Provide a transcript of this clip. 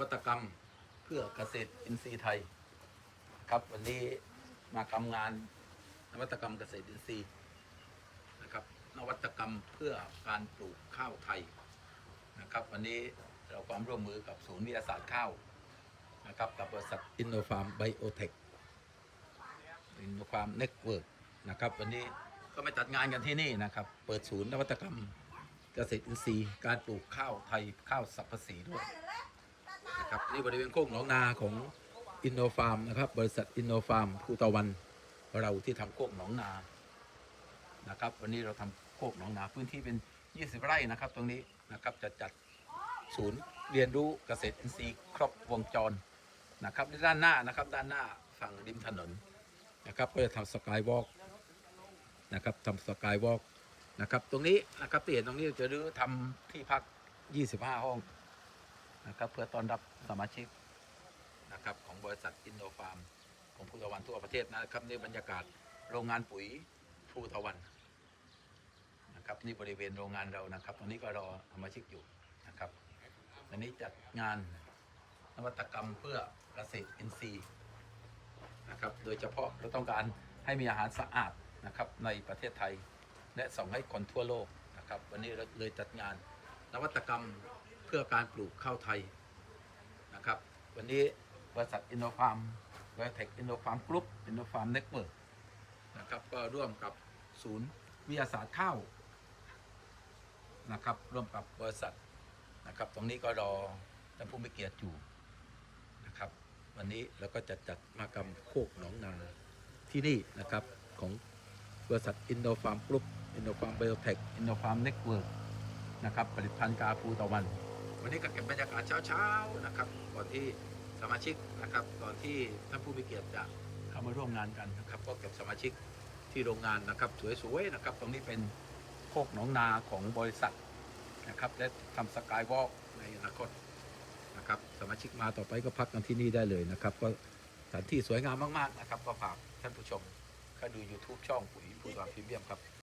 วัตกรรมเพื่อเกษตรอินทรีย์ไทย ครับวันนี้มากำงานนวัตกรรมเกษตรอินทรีย์นะครับ นวัตกรรมเพื่อการปลูกข้าวไทยนะครับ วันนี้เราความร่วมมือกับศูนย์วิทยาศาสตร์ข้าวนะครับกับบริษัทอินโนฟาร์มไบโอเทคอินโนฟาร์มเน็ตเวิร์กนะครับวันนี้ก็มาจัดงานกันที่นี่นะครับ เปิดศูนย์นวัตกรรมเกษตรอินทรีย์การปลูกข้าวไทยข้าวสัพพสีด้วย นะครับนี่บริเวณโคกหนองนาของอินโนฟาร์มนะครับ บริษัทอินโนฟาร์มภูตะวันเราที่ทำโคกหนองนานะครับ วันนี้เราทำโคกหนองนาพื้นที่เป็น 20 ไร่นะครับ ตรงนี้นะครับจะจัดศูนย์เรียนรู้เกษตรอินทรีย์ครบวงจรนะครับด้านหน้านะครับด้านหน้าฝั่งริมถนนนะครับก็จะทำสกายวอล์กนะครับทำสกายวอล์กนะครับตรงนี้นะครับที่เห็นตรงนี้จะรื้อทำที่พัก 25 ห้อง นะครับเพื่อต้อนรับสมาชิกนะครับของบริษัทอินโนฟาร์มของภูตะวันทั่วประเทศนะครับนี่บรรยากาศโรงงานปุ๋ยภูตะวันนะครับนี่บริเวณโรงงานเรานะครับตรงนี้ก็รอสมาชิกอยู่นะครับวันนี้จัดงานนวัตกรรมเพื่อเกษตรอินทรีย์นะครับโดยเฉพาะเราต้องการให้มีอาหารสะอาดนะครับในประเทศไทย และส่งให้คนทั่วโลกนะครับวันนี้เราเลยจัดงานนวัตกรรม พื่อการปลูกข้าวไทยนะครับ วันนี้บริษัทอินโนฟาร์มบริษัทอินโนฟาร์มกรุ๊ปอินโนฟาร์มเน็ตเวิร์กนะครับก็ร่วมกับศูนย์วิทยาศาสตร์ข้าวนะครับ ร่วมกับบริษัทนะครับ ตรงนี้ก็รอท่านผู้มีเกียรติอยู่นะครับ วันนี้เราก็จะจัดมากรรมโคกหนองนาที่นี่นะครับของบริษัทอินโนฟาร์มกรุ๊ปอินโนฟาร์มไบโอเทคอินโนฟาร์มเน็ตเวิร์กนะครับผลิตภัณฑ์กาปูตะวัน วันนี้ก็เก็บบรรยากาศเช้าๆนะครับก่อนที่สมาชิกนะครับก่อนที่ท่านผู้มีเกียรติจะเข้ามาร่วมงานกันนะครับก็เก็บสมาชิกที่โรงงานนะครับสวยๆนะครับ ตรงนี้เป็นโคกหนองนาของบริษัทนะครับและทำสกายวอล์กในอนาคตนะครับสมาชิกมาต่อไปก็พักกันที่นี่ได้เลยนะครับ ก็สถานที่สวยงามมากๆนะครับ ก็ฝากท่านผู้ชมเข้าดู YouTube ช่องปุ๋ยผู้สอนพรีเมียมครับ